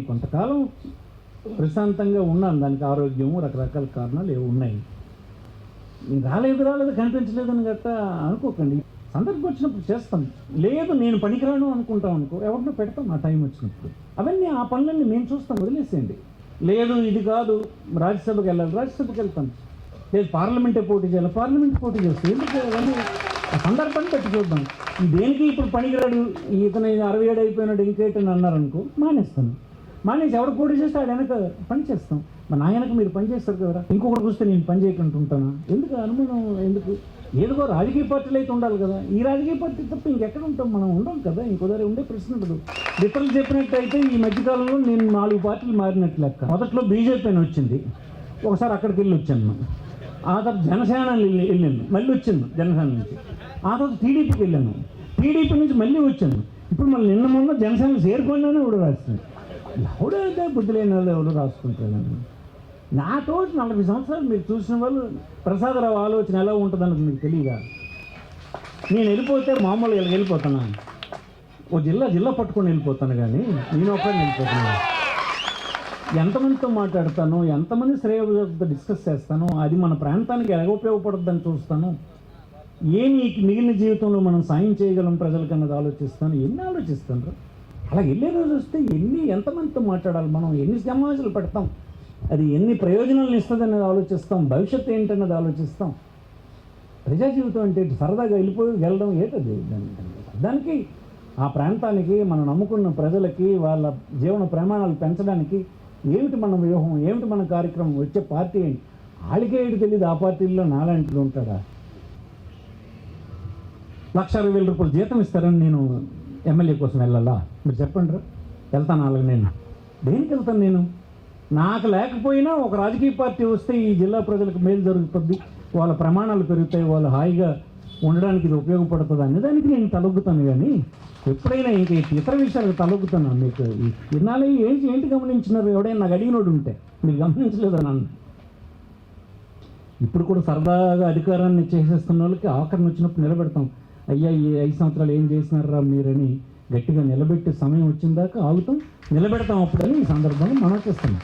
నేను కొంతకాలం ప్రశాంతంగా ఉన్నాను. దానికి ఆరోగ్యము రకరకాల కారణాలు ఏవో ఉన్నాయి. నేను రాలేదు రాలేదు కనిపించలేదని గట్ట అనుకోకండి. సందర్భం వచ్చినప్పుడు చేస్తాం లేదు నేను పనికిరాను అనుకుంటాం అనుకో ఎవరినో పెడతాం ఆ టైం వచ్చినప్పుడు. అవన్నీ ఆ పనులన్నీ మేము చూస్తాం వదిలేసేయండి. లేదు ఇది కాదు రాజ్యసభకి వెళ్ళాలి రాజ్యసభకి వెళ్తాను లేదు పార్లమెంటే పోటీ చేయాలి పార్లమెంట్ పోటీ చేస్తాం. ఎందుకు? అవన్నీ ఆ సందర్భాన్ని పెట్టి చూద్దాం. దేనికి ఇప్పుడు పనికిరాడు? ఇతను అరవై ఏడు అయిపోయినాడు ఇంకేటని అన్నారనుకో మానేస్తాను. మానేసి ఎవరు పోటీ చేస్తే ఆడ వెనక పని చేస్తాం. మా నాయనకు మీరు పని చేస్తారు కదా. ఇంకొకటి చూస్తే నేను పని చేయకుండా ఉంటానా? ఎందుకు? అనుమానం ఎందుకు? ఏదో రాజకీయ పార్టీలు అయితే ఉండాలి కదా. ఈ రాజకీయ పార్టీ తప్ప ఇంకెక్కడ ఉంటాం? మనం ఉండం కదా. ఇంకోదారి ఉండే ప్రశ్న ఉండదు. డిఫరెన్స్ చెప్పినట్టయితే ఈ మధ్యకాలంలో నేను నాలుగు పార్టీలు మారినట్లు లెక్క. మొదట్లో బీజేపీ అని వచ్చింది. ఒకసారి అక్కడికి వెళ్ళి వచ్చాను ఆ తర్వాత జనసేన వెళ్ళాను. మళ్ళీ వచ్చాను జనసేన నుంచి. ఆ తర్వాత టీడీపీకి వెళ్ళాను. టీడీపీ నుంచి మళ్ళీ వచ్చాను. ఇప్పుడు మళ్ళీ నిన్న మొన్న జనసేన చేరుకున్నాను కూడా రాస్తుంది ఎవడైతే బుద్ధి లేని వాళ్ళు ఎవరు రాసుకుంటారండి? నాతో నలభై సంవత్సరాలు మీరు చూసిన వాళ్ళు ప్రసాదరావు ఆలోచన ఎలా ఉంటుందన్నది మీకు తెలియదా నేను వెళ్ళిపోతే మామూలుగా ఇలా వెళ్ళిపోతాను ఓ జిల్లా జిల్లా పట్టుకొని వెళ్ళిపోతాను కానీ నేను ఒక వెళ్ళిపోతున్నాను ఎంతమందితో మాట్లాడతాను? ఎంతమంది శ్రేయోభివృద్ధితో డిస్కస్ చేస్తాను? అది మన ప్రాంతానికి ఎలా ఉపయోగపడుతుందని చూస్తాను? ఏమి ఈ మిగిలిన జీవితంలో మనం సాయం చేయగలం ప్రజలకన్నది ఆలోచిస్తాను? ఎన్ని ఆలోచిస్తాను అలా వెళ్ళే రోజు వస్తే ఎన్ని ఎంతమందితో మాట్లాడాలి మనం? ఎన్ని సమావేశాలు పెడతాం? అది ఎన్ని ప్రయోజనాలను ఇస్తుంది అనేది ఆలోచిస్తాం. భవిష్యత్తు ఏంటన్నది ఆలోచిస్తాం. ప్రజా జీవితం అంటే సరదాగా వెళ్ళిపోయి వెళ్ళడం ఏంటది? దాని- దానికి ఆ ప్రాంతానికి మనం నమ్ముకున్న ప్రజలకి వాళ్ళ జీవన ప్రమాణాలు పెంచడానికి ఏమిటి మన వ్యూహం? ఏమిటి మన కార్యక్రమం? వచ్చే పార్టీ ఏంటి? వాళ్ళకే ఏంటి తెలియదు ఆ పార్టీల్లో నాలాంటిది ఉంటాడా? లక్ష అరవై వేల రూపాయలు జీతం ఇస్తారని నేను ఎమ్మెల్యే కోసం వెళ్ళాలా? మీరు చెప్పండి రా. వెళ్తాను అలాగ నేను. దేనికి వెళ్తాను నేను? నాకు లేకపోయినా ఒక రాజకీయ పార్టీ వస్తే ఈ జిల్లా ప్రజలకు మేలు జరుగుతుంది. వాళ్ళ ప్రమాణాలు పెరుగుతాయి వాళ్ళు హాయిగా ఉండడానికి ఇది ఉపయోగపడుతుంది అనే దానికి నేను తలొగ్గుతాను కానీ ఎప్పుడైనా ఇంక ఇతర విషయాలకు తలొగ్గుతాను మీకు ఈ ఇన్నాళ్ళు ఏంటి ఏంటి గమనించినారు? ఎవడైనా నాకు అడిగినోడు ఉంటే. మీరు గమనించలేదా నన్ను. ఇప్పుడు కూడా సరదాగా అధికారాన్ని చేసేస్తున్న వాళ్ళకి ఆఖరణ వచ్చినప్పుడు నిలబెడతాం. అయ్యా ఈ ఐదు సంవత్సరాలు ఏం చేసినారా మీరని గట్టిగా నిలబెట్టే సమయం వచ్చిన దాకా ఆగుతాం నిలబెడతాం అప్పుడని ఈ సందర్భంగా మనం చేస్తున్నాం.